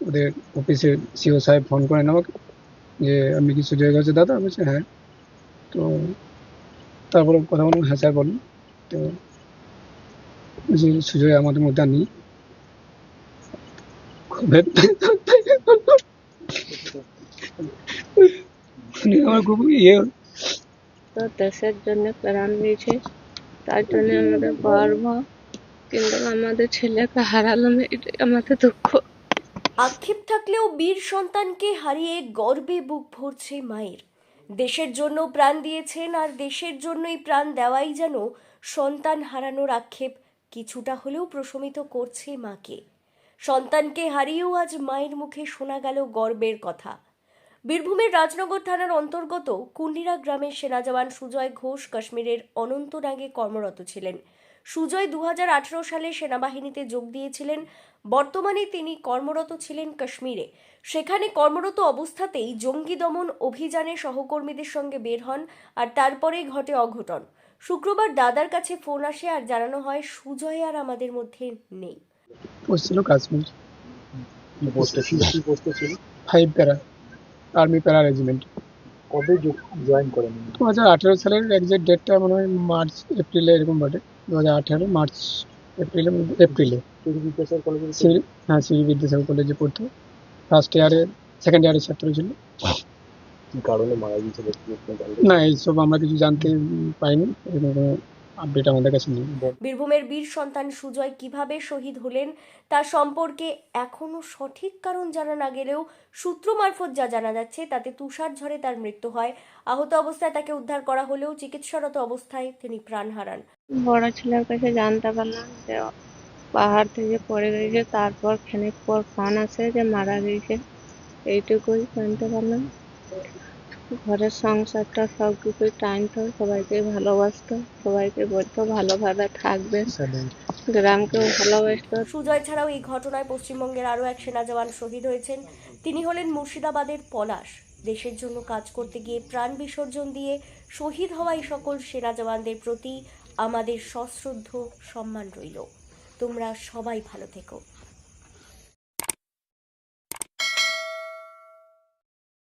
ওদের অফিসে সিও সাহেব ফোন করেন আমাকে যে, আপনি কি সুজয় ঘোষের দাদা? আমি বলছি হ্যাঁ। তো তারপরে কথা বললাম হ্যাঁ স্যার, বলুন। তো বলছি সুজয় আমাদের মধ্যে নেই। ইয়ে। আমাদের গর্ব। কিন্তু আমাদের ছেলেকে হারালাম, এটাই আমাদের দুঃখ। আক্ষেপ থাকলেও বীর সন্তানকে হারিয়ে গর্বে বুক ভরছে মায়ের। দেশের জন্য প্রাণ দিয়েছেন আর দেশের জন্যই প্রাণ দেওয়াই যেন সন্তান হারানোর আক্ষেপ কিছুটা হলেও প্রশমিত করছে মাকে। সন্তানকে হারিয়েও আজ মায়ের মুখে শোনা গেল গর্বের কথা। বীরভূমের রাজনগর থানার অন্তর্গত কুন্ডিরা গ্রামের সেনা জওয়ান সুজয় ঘোষ কাশ্মীরের অনন্তনাগে কর্মরত ছিলেন। সুজয় দুহাজার আঠারো সালে সেনাবাহিনীতে যোগ দিয়েছিলেন। বর্তমানে তিনি কর্মরত ছিলেন কাশ্মীরে। সেখানে কর্মরত অবস্থাতেই জঙ্গি দমন অভিযানে সহকর্মীদের সঙ্গে বের হন আর তারপরেই ঘটে অঘটন। শুক্রবার দাদার কাছে ফোন আসে আর জানানো হয় সুজয় আর আমাদের মধ্যে নেই। Post Kashmir. Five para army para regiment. কবে জয়েন করেন? দু হাজার আঠেরো সালের একজ্যাক্ট ডেটটা মনে হয় মার্চ এপ্রিলে এরকম বটে দু হাজার আঠেরো মার্চ এপ্রিলে এপ্রিলে সিভিল হ্যাঁ সিভিল বিদ্যাসাগর কলেজে পড়তো। ফার্স্ট ইয়ারে সেকেন্ড ইয়ারের ছাত্র ছিল। কারণে মারা গিয়েছিল? না এইসব আমরা কিছু জানতে পাইনি আপডেট আমাদের কাছে নেই। বীরভূমের বীর সন্তান সুজয় কীভাবে শহীদ হলেন তা সম্পর্কে এখনও সঠিক কারণ জানা না গেলেও সূত্র মারফত যা জানা যাচ্ছে তাতে তুষার ঝড়ে তার মৃত্যু হয়। আহত অবস্থায় তাকে উদ্ধার করা হলেও চিকিৎসারত অবস্থায় তিনি প্রাণ হারান। বড় ছেলের কাছে জানতে পারলাম যে পাহাড় থেকে পড়ে গেছে তারপর খানিক পর ফোন আসে যে মারা গেছে। এইটুকুই জানতে পারলাম। ঘরের সংসারটা সব কিছুই টানতো সবাইকে ভালোবাসতো সবাইকে বলতো ভালোভাবে থাকবে। গ্রামকেও ভালোবাসতো। সুজয় ছাড়াও এই ঘটনায় পশ্চিমবঙ্গের আরও এক সেনা জওয়ান শহীদ হয়েছেন। তিনি হলেন মুর্শিদাবাদের পলাশ। দেশের জন্য কাজ করতে গিয়ে প্রাণ বিসর্জন দিয়ে শহীদ হওয়া এই সকল সেনা জওয়ানদের প্রতি আমাদের সশ্রদ্ধ সম্মান রইল। তোমরা সবাই ভালো থেকো।